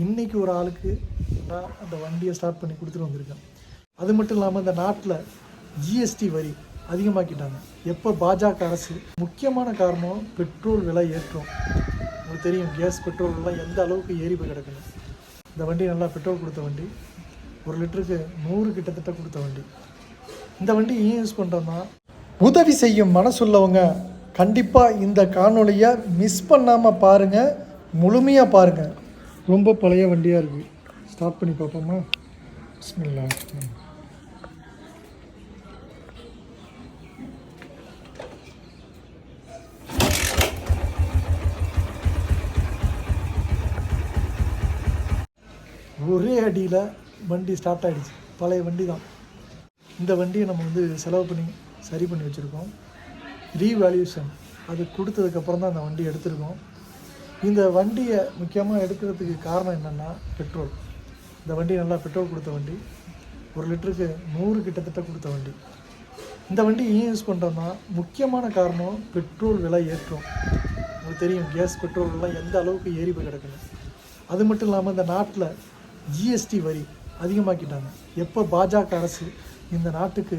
இன்னைக்கு ஒரு ஆளுக்கு நான் அந்த வண்டியை ஸ்டார்ட் பண்ணி கொடுத்துட்டு வந்திருக்கேன். அது மட்டும் இல்லாமல் இந்த நாட்டில் ஜிஎஸ்டி வரி அதிகமாக்கிட்டாங்க. எப்போ பாஜக அரசு முக்கியமான காரணம் பெட்ரோல் விலை ஏற்றம். உங்களுக்கு தெரியும் கேஸ் பெட்ரோல் எல்லாம் எந்த அளவுக்கு ஏறி போய் இந்த வண்டி நல்லா பெட்ரோல் கொடுத்த வண்டி. ஒரு லிட்டருக்கு நூறு கிட்டத்தட்ட கொடுத்த வண்டி. இந்த வண்டி ஏன் யூஸ் பண்ணுறோன்னா உதவி செய்யும் மனசுள்ளவங்க கண்டிப்பாக இந்த காணொலியை மிஸ் பண்ணாமல் பாருங்கள் முழுமையாக பாருங்கள் ரொம்ப பழைய வண்டியாக இருக்குது ஸ்டார்ட் பண்ணி பார்ப்போமா? பிஸ்மில்லா ஒரே அடியில் வண்டி ஸ்டார்ட் ஆகிடுச்சு பழைய வண்டி தான் இந்த வண்டியை நம்ம வந்து செலவு பண்ணி சரி பண்ணி வச்சுருக்கோம். ரீவேல்யூஷன் அது கொடுத்ததுக்கப்புறம் தான் அந்த வண்டி எடுத்திருக்கோம். இந்த வண்டியை முக்கியமாக எடுக்கிறதுக்கு காரணம் என்னென்னா பெட்ரோல். இந்த வண்டி நல்லா பெட்ரோல் கொடுத்த வண்டி. ஒரு லிட்டருக்கு நூறு கிட்டத்தட்ட கொடுத்த வண்டி. இந்த வண்டி ஏன் யூஸ் பண்ணுறோன்னா முக்கியமான காரணம் பெட்ரோல் விலை ஏற்றம். உங்களுக்கு தெரியும் கேஸ் பெட்ரோல் எல்லாம் எந்த அளவுக்கு ஏறி போய் கிடக்குது. அது மட்டும் இல்லாமல் இந்த நாட்டில் ஜிஎஸ்டி வரி அதிகமாக்கிட்டாங்க. எப்போ பாஜக அரசு இந்த நாட்டுக்கு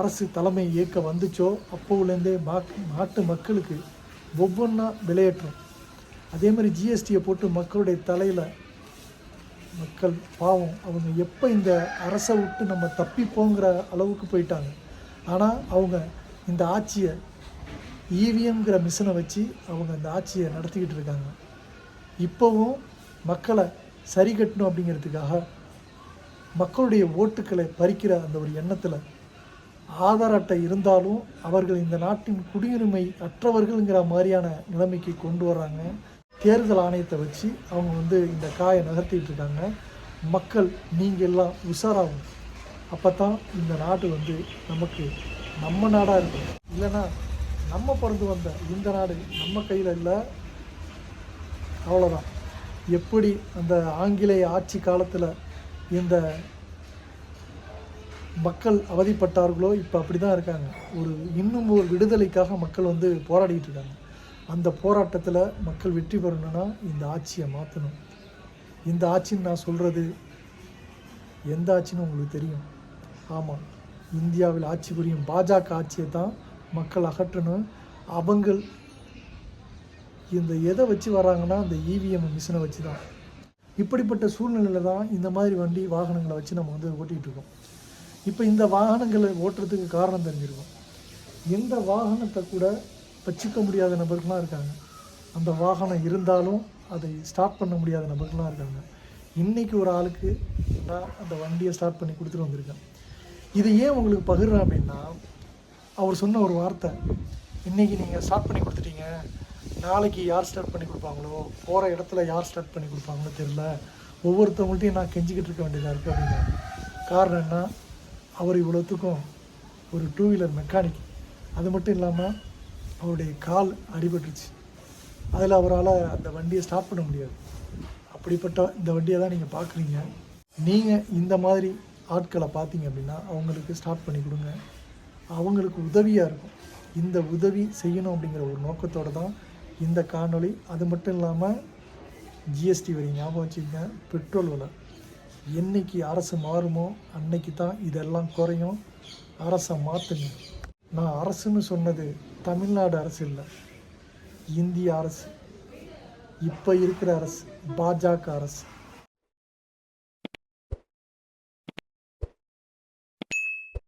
அரசு தலைமை இயக்க வந்துச்சோ அப்போவுலேருந்தே மா நாட்டு மக்களுக்கு ஒவ்வொன்றா விலையேற்றம். அதே மாதிரி ஜிஎஸ்டியை போட்டு மக்களுடைய தலையில் மக்கள் பாவம் அவங்க எப்போ இந்த அரசை விட்டு நம்ம தப்பிப்போங்கிற அளவுக்கு போயிட்டாங்க. ஆனால் அவங்க இந்த ஆட்சியை இவிஎம்ங்கிற மிஷினை வச்சு அவங்க இந்த ஆட்சியை நடத்திக்கிட்டு இருக்காங்க. இப்போவும் மக்களை சரி கட்டணும் அப்படிங்கிறதுக்காக மக்களுடைய ஓட்டுக்களை பறிக்கிற அந்த ஒரு எண்ணத்தில் ஆதார் அட்டை இருந்தாலும் அவர்கள் இந்த நாட்டின் குடியுரிமை அற்றவர்கள்ங்கிற மாதிரியான நிலைமைக்கு கொண்டு வர்றாங்க. தேர்தல் ஆணையத்தை வச்சு அவங்க வந்து இந்த காயை நகர்த்திட்டு இருக்காங்க. மக்கள் நீங்கள் எல்லாம் உஷாராகும். அப்போ தான் இந்த நாடு வந்து நமக்கு நம்ம நாடாக இருக்கும். இல்லைன்னா நம்ம பிறந்து வந்த இந்த நாடு நம்ம கையில் இல்லை. அவ்வளோதான் எப்படி அந்த ஆங்கிலேய ஆட்சி காலத்தில் இந்த மக்கள் அவதிப்பட்டார்களோ இப்போ அப்படி தான் இருக்காங்க. ஒரு இன்னும் ஒரு விடுதலைக்காக மக்கள் வந்து போராடிக்கிட்டு இருக்காங்க. அந்த போராட்டத்தில் மக்கள் வெற்றி பெறணும்னா இந்த ஆட்சியை மாற்றணும் இந்த ஆட்சின்னு நான் சொல்கிறது எந்த ஆட்சின்னு உங்களுக்கு தெரியும்? ஆமாம் இந்தியாவில் ஆட்சி புரியும் பாஜக ஆட்சியை தான் மக்கள் அகற்றணும். அவங்கள் இந்த எதை வச்சு வராங்கன்னா அந்த இவிஎம் மிஷினை வச்சு தான். இப்படிப்பட்ட சூழ்நிலையில் தான் இந்த மாதிரி வண்டி வாகனங்களை வச்சு நம்ம வந்து ஓட்டிகிட்டு இருக்கோம். இப்போ இந்த வாகனங்களை ஓட்டுறதுக்கு காரணம் தெரிஞ்சிருக்கோம். எந்த வாகனத்தை கூட வச்சுக்க முடியாத நபர்கள்லாம் இருக்காங்க. அந்த வாகனம் இருந்தாலும் அதை ஸ்டார்ட் பண்ண முடியாத நபர்கள்லாம் இருக்காங்க. இன்றைக்கி ஒரு ஆளுக்கு நான் அந்த வண்டியை ஸ்டார்ட் பண்ணி கொடுத்துட்டு வந்திருக்கேன். இது ஏன் உங்களுக்கு பகிர்றேன் அப்படின்னா அவர் சொன்ன ஒரு வார்த்தை. இன்றைக்கி நீங்கள் ஸ்டார்ட் பண்ணி கொடுத்துட்டீங்க. நாளைக்கு யார் ஸ்டார்ட் பண்ணி கொடுப்பாங்களோ போகிற இடத்துல யார் ஸ்டார்ட் பண்ணி கொடுப்பாங்களோ தெரில ஒவ்வொருத்தவங்கள்ட்டையும் நான் கெஞ்சிக்கிட்டு இருக்க வேண்டியதாக இருக்குது அப்படின்னா காரணம் என்ன? அவர் இவ்வளோத்துக்கும் ஒரு டூ வீலர் மெக்கானிக் அது மட்டும் இல்லாமல் அவருடைய கால் அடிபட்டுருச்சு. அதில் அவரால் அந்த வண்டியை ஸ்டார்ட் பண்ண முடியாது. அப்படிப்பட்ட இந்த வண்டியை தான் நீங்கள் பார்க்குறீங்க நீங்கள் இந்த மாதிரி ஆட்களை பார்த்தீங்க அப்படின்னா அவங்களுக்கு ஸ்டார்ட் பண்ணி கொடுங்க. அவங்களுக்கு உதவியாக இருக்கும். இந்த உதவி செய்யணும் அப்படிங்கிற ஒரு நோக்கத்தோடு தான் இந்த காணொளி. அது மட்டும் இல்லாமல் ஜிஎஸ்டி வரி ஞாபகம் வச்சுக்கோங்க. பெட்ரோல் விலை என்னைக்கு அரசு மாறுமோ அன்னைக்கு தான் இதெல்லாம் குறையும். அரசை மாற்றுங்க நான் அரசுன்னு சொன்னது தமிழ்நாடு அரசு இல்லை. இந்திய அரசு. இப்போ இருக்கிற அரசு பாஜக அரசு.